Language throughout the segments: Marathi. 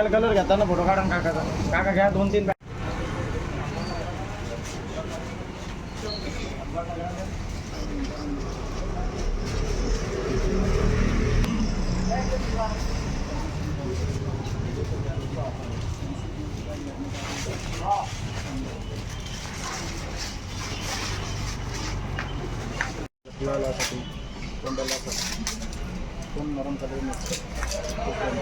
काकाला कलर घेता ना फोटो काढा ना काकाचा. काका घ्या दोन तीन लालासाठी तोंडाला कोण नरम कलर नसतं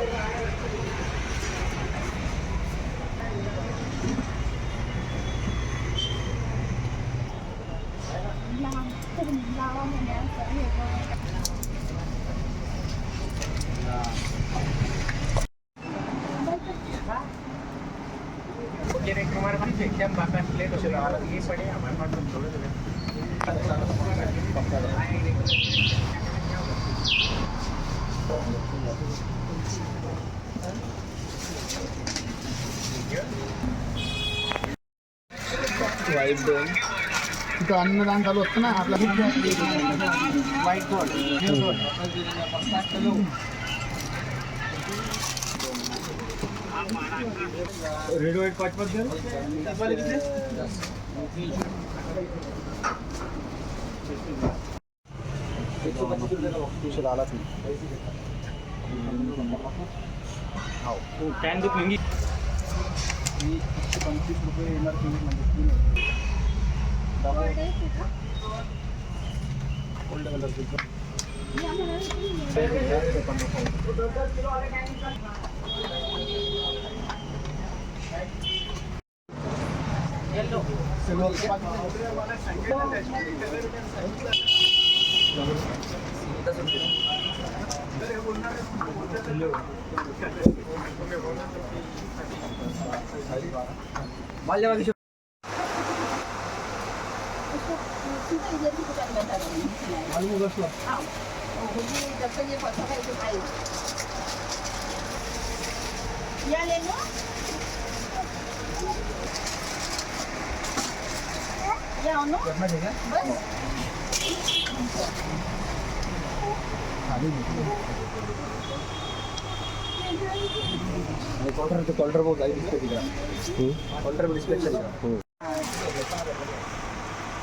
वाईट दोन. तिथं अन्नदान चालू असतं ना आपला वाईट दोन रेड वाईट पाच पाच द्या आलाच नाही हो कॅन ही? एकशे पंचवीस रुपये येणार तुम्ही म्हणजे तीन कॉन्ट्रॅक्ट कॉन्ट्रॅक्ट बघ काही दिसतं तिला कॉन्ट्रॅक्ट डिस्पेक्शन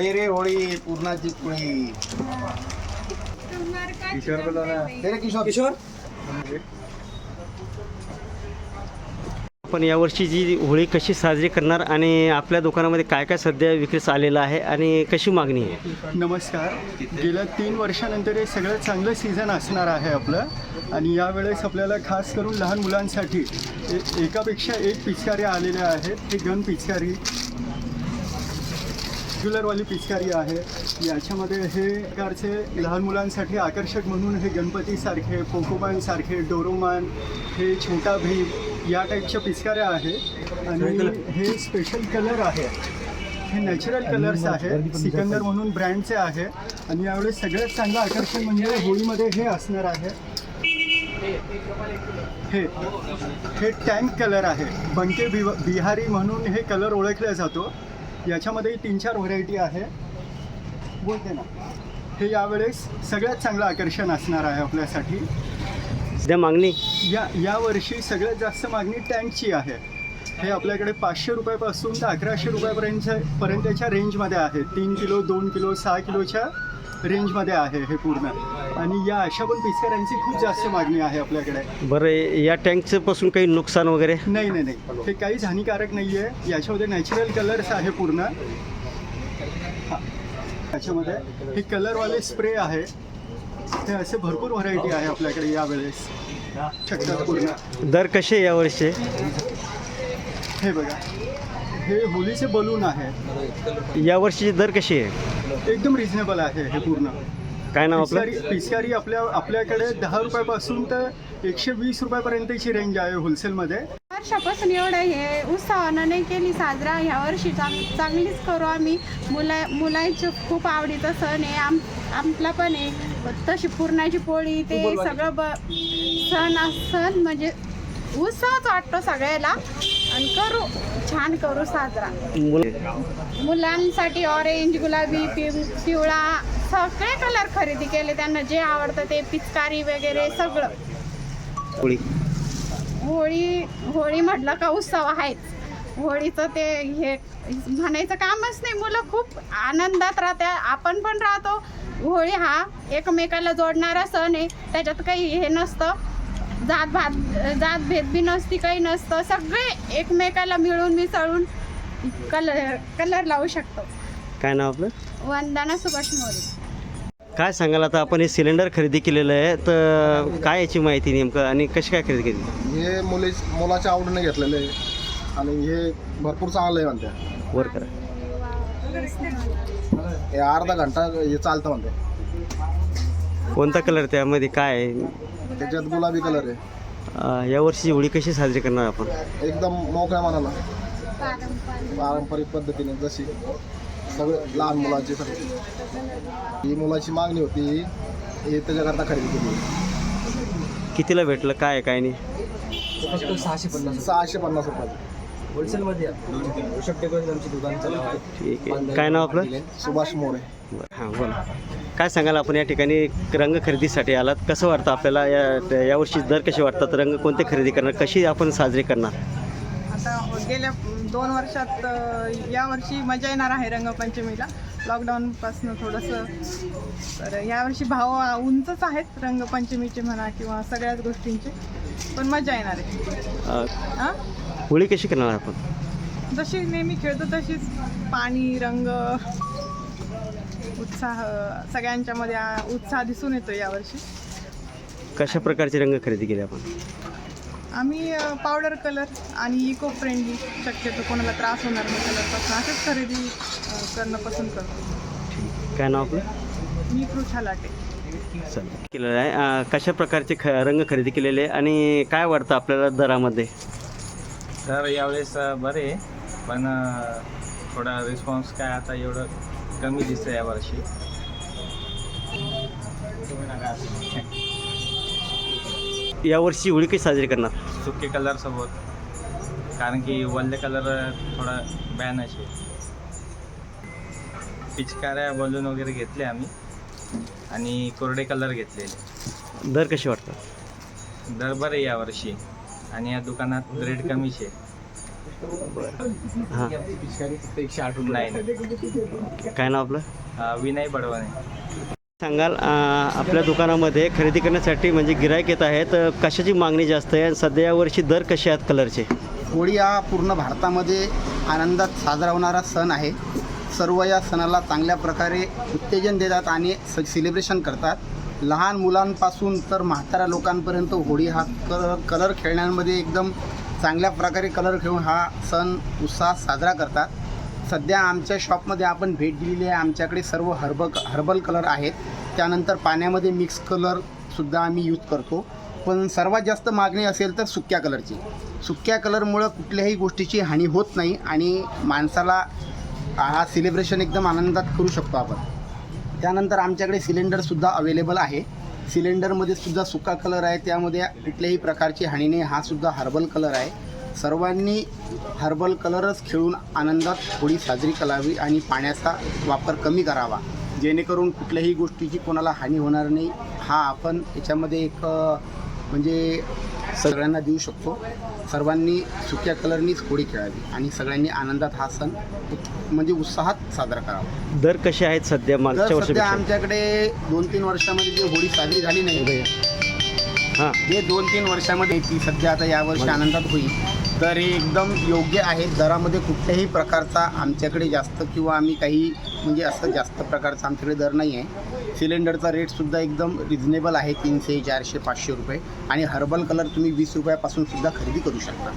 होळी रे होळी पूर्णाची पोळी किशोर बोला ना. दे रे किशोर. किशोर? आपण यावर्षी जी होळी कशी साजरी करणार आणि आपल्या दुकानामध्ये काय काय सध्या विक्रीस आलेलं आहे आणि कशी मागणी आहे? नमस्कार. गेल्या तीन वर्षानंतर हे सगळ्यात चांगलं सीझन असणार आहे आपलं. आणि यावेळेस आपल्याला खास करून लहान मुलांसाठी ए- एकापेक्षा एक पिचकारी आलेल्या आहेत. हे गन पिचकारी. रेग्युलरवाली पिचकारी आहे. याच्यामध्ये हे प्रकारचे लहान मुलांसाठी आकर्षक म्हणून हे गणपतीसारखे पोकोमान डोरोमान हे छोटा भीम या टाईपच्या पिचकाऱ्या आहेत आणि हे स्पेशल कलर आहे. हे नॅचरल कलर्स आहे. सिकंदर म्हणून ब्रँडचे आहे. आणि यावेळेस सगळ्यात चांगलं आकर्षण म्हणजे होळीमध्ये हे असणार आहे. हे हे टँक कलर आहे. बंके बिहारी म्हणून हे कलर ओळखला जातो. याच्यामध्ये तीन चार व्हरायटी आहे. बोलते ना. हे यावेळेस सगळ्यात चांगलं आकर्षण असणार आहे आपल्यासाठी. सध्या मागणी? या यावर्षी सगळ्यात जास्त मागणी टँकची आहे. हे आपल्याकडे पाचशे रुपयापासून तर अकराशे रुपयापर्यंत पर्यंतच्या रेंजमध्ये आहे. तीन किलो दोन किलो सहा किलोच्या रेंजमध्ये आहे हे पूर्ण. आणि या अशा पण पिचकाऱ्यांची खूप जास्त मागणी आहे आपल्याकडे. बरं या टँकचं पासून काही नुकसान वगैरे? नाही नाही नाही. हे काहीच हानिकारक नाही आहे. याच्यामध्ये नॅचरल कलर्स आहे पूर्ण. हा. याच्यामध्ये हे कलरवाले स्प्रे आहे. हे असे भरपूर व्हरायटी आहे आपल्याकडे यावेळेस. शकतात पूर्ण. दर कसे यावर्षी? हे बघा. हे होलीचे बलून आहे. यावर्षीचे दर कशी आहे? एकदम रिझनेबल आहे हे पूर्ण. काय नाव आपलं? पिचकारी पिचकारी आपल्या आपल्याकडे दहा रुपयापासून तर एकशे वीस रुपयापर्यंतची रेंज आहे होलसेलमध्ये वर्षापासून एवढं हे उत्साहानं नाही केली साजरा. ह्या वर्षी चांग चांगलीच करू आम्ही. मुला मुलांचं खूप आवडीचा सण आहे. आम आपला पण आहे. तशी पुरणाची पोळी ते सगळं ब सण सण म्हणजे उत्साहच वाटतो सगळ्याला. आणि करू छान करू साजरा. मुलं मुलांसाठी ऑरेंज गुलाबी पिव पिवळा सगळे कलर खरेदी केले त्यांना जे आवडतं ते पिचकारी वगैरे सगळं. पोळी होळी होळी म्हटलं का उत्सव आहेच. होळीचं ते हे म्हणायचं कामच नाही मुलं खूप आनंदात राहते आपण पण राहतो. होळी हा एकमेकाला जोडणारा सण आहे. त्याच्यात काही हे नसतं. जात भात जात भेद बी नसती काही नसतं. सगळे एकमेकाला मिळून मिसळून कलर कलर लावू शकतो. काय नाव आपलं? वंदना सुभाष मोरे. काय सांगाल आता? आपण हे सिलेंडर खरेदी केलेलं आहे तर काय याची माहिती नेमकं आणि कशी काय खरेदी केली? हे मुली मुलाच्या आवडीने घेतलेलं आहे. आणि हे भरपूर चांगलं आहे म्हणते. वर करा. हे अर्धा घंटा हे चालतं म्हणते. कोणता कलर त्यामध्ये? काय आहे? त्याच्यात गुलाबी कलर आहे. अं, यावर्षीची होळी कशी साजरी करणार आपण? एकदम मोकळ्या मनाला पारंपरिक. पद्धतीने जशी सगळे लहान मुलांची सगळी ही मुलाची मागणी होती हे त्याच्याकरता खरेदी केली कितीला भेटलं? काय आहे, काय नाही? सहाशे पन्नास रुपये. ठीक आहे. काय नाव आपलं? सुभाष मोरे. बरं हां बोला. काय सांगाल आपण या ठिकाणी रंग खरेदीसाठी आलात? कसं वाटतं आपल्याला या यावर्षी दर कसे वाटतात? रंग कोणते खरेदी करणार? कशी आपण साजरी करणार? आता गेल्या दोन वर्षात यावर्षी मजा येणार आहे रंगपंचमीला. लॉकडाऊनपासून थोडंसं तर यावर्षी भाव उंचच आहेत रंगपंचमीचे म्हणा किंवा सगळ्याच गोष्टींचे पण मजा येणार आहे. हां होळी कशी करणार आपण? जशी नेहमी खेळतो तशीच पाणी रंग उत्साह सगळ्यांच्यामध्ये आ, उत्साह दिसून येतो यावर्षी. कशा प्रकारचे रंग खरेदी केले आपण? आम्ही पावडर कलर आणि इको फ्रेंडली शक्यतो कोणाला त्रास होणार नाही कलरपासून असेच खरेदी करणं पसंत करतो. काय नाव आपलं? मी कृषा लाटे. केलेलं आहे. कशा प्रकारचे ख रंग खरेदी केलेले आणि काय वाटतं आपल्याला दरामध्ये? तर यावेळेस बरे आहे, पण थोडा रिस्पॉन्स काय आता एवढं कमी दिसतं यावर्षी यावर्षी होळी कशी साजरी करणार? सुके कलर सोबत. कारण की वल्ले कलर थोडा बॅन असे पिचकाऱ्या बलून वगैरे घेतले आम्ही. आणि कोरडे कलर घेतलेले. दर कसे वाटतात? दर बरे यावर्षी आणि या दुकानात रेट कमीच आहे. हां काय नाव आपलं? विनय बडवणे सांगाल आपल्या दुकानामध्ये खरेदी करण्यासाठी म्हणजे गिरायक येत आहे तर कशाची मागणी जास्त आहे? आणि सध्या यावर्षी दर कसे आहेत कलरचे? होळी हा पूर्ण भारतामध्ये आनंदात साजरा होणारा सण आहे. सर्व या सणाला चांगल्या प्रकारे उत्तेजन देतात आणि स सेलिब्रेशन करतात. लहान मुलांपासून तर म्हाताऱ्या लोकांपर्यंत होळी हा कलर कलर खेळण्यामध्ये एकदम चांगल्या प्रकारे कलर घेऊन हा सण उत्साहात साजरा करतात. सध्या आमच्या शॉपमध्ये आपण भेट दिलेली आहे. आमच्याकडे सर्व हर्ब हर्बल कलर आहेत. त्यानंतर पाण्यामध्ये मिक्स कलरसुद्धा आम्ही यूज करतो. पण सर्वात जास्त मागणी असेल तर सुक्या कलरची सुक्या कलरमुळं कुठल्याही गोष्टीची हानी होत नाही आणि माणसाला हा सेलिब्रेशन एकदम आनंदात करू शकतो आपण. त्यानंतर आमच्याकडे सिलेंडरसुद्धा अवेलेबल आहे. सिलेंडरमध्ये सुद्धा सुका कलर आहे. त्यामध्ये कुठल्याही प्रकारची हानी नाही. हा सुद्धा हर्बल कलर आहे. सर्वांनी हर्बल कलरच खेळून आनंदात होळी साजरी करावी आणि पाण्याचा वापर कमी करावा. जेणेकरून कुठल्याही गोष्टीची कोणाला हानी होणार नाही. हा आपण याच्यामध्ये एक म्हणजे सगळ्यांना देऊ शकतो. सर्वांनी सुक्या कलरनीच होळी खेळावी आणि सगळ्यांनी आनंदात हा सण म्हणजे उत्साहात साजरा करावा. दर कसे आहेत सध्या मागच्या तर सध्या वर्षापेक्षा? आमच्याकडे दोन तीन वर्षामध्ये जी होळी साजरी झाली नाही हां. जे दोन तीन वर्षामध्ये ती सध्या आता यावर्षी आनंदात होईल. तर हे एकदम योग्य आहे. दरामध्ये कुठल्याही प्रकारचा आमच्याकडे जास्त किंवा आम्ही काही म्हणजे असं जास्त प्रकारचा आमच्याकडे दर नाही आहे. सिलेंडरचा रेटसुद्धा एकदम रिजनेबल आहे तीनशे चारशे पाचशे रुपये. आणि हर्बल कलर तुम्ही वीस रुपयापासून सुद्धा खरेदी करू शकता.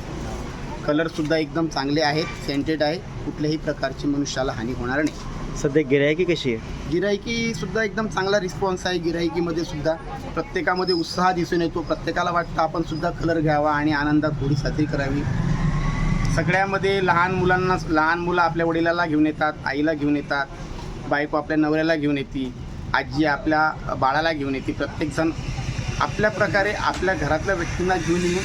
कलरसुद्धा एकदम चांगले आहेत सेंटेड आहे. कुठल्याही प्रकारची मनुष्याला हानी होणार नाही. सध्या गिरायकी कशी आहे? गिरायकी सुद्धा एकदम चांगला रिस्पॉन्स आहे. गिरायकीमध्ये सुद्धा प्रत्येकामध्ये उत्साह दिसून येतो. प्रत्येकाला वाटतं आपण सुद्धा कलर घ्यावा आणि आनंदात होळी साजरी करावी. सगळ्यामध्ये लहान मुलांना लहान मुलं आपल्या वडिलाला घेऊन येतात आईला घेऊन येतात बायको आपल्या नवऱ्याला घेऊन येते आजी आपल्या बाळाला घेऊन येते. प्रत्येकजण आपल्या प्रकारे आपल्या घरातल्या व्यक्तींना घेऊन येऊन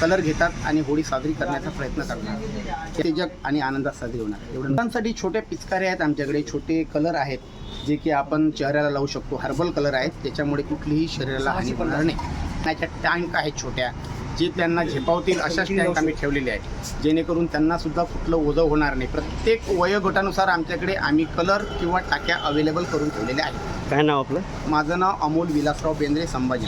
कलर घेतात आणि होळी साजरी करण्याचा प्रयत्न करतात ते जग आणि आनंदात साजरी होणार. एवढं मुलांसाठी छोटे पिचकारे आहेत. आमच्याकडे छोटे कलर आहेत जे की आपण चेहऱ्याला लावू शकतो. हर्बल कलर आहेत. त्याच्यामुळे कुठलीही शरीराला हानी होणार नाही. त्याच्या टँक आहेत छोट्या जे त्यांना झेपावतील अशाच टँक आम्ही ठेवलेले आहेत. जेणेकरून त्यांना सुद्धा कुठलं ओझं होणार नाही. प्रत्येक वयोगटानुसार आमच्याकडे आम्ही कलर किंवा टाक्या अवेलेबल करून ठेवलेल्या आहेत. काय नाव आपलं? माझं नाव अमोल विलासराव बेंद्रे संभाजी.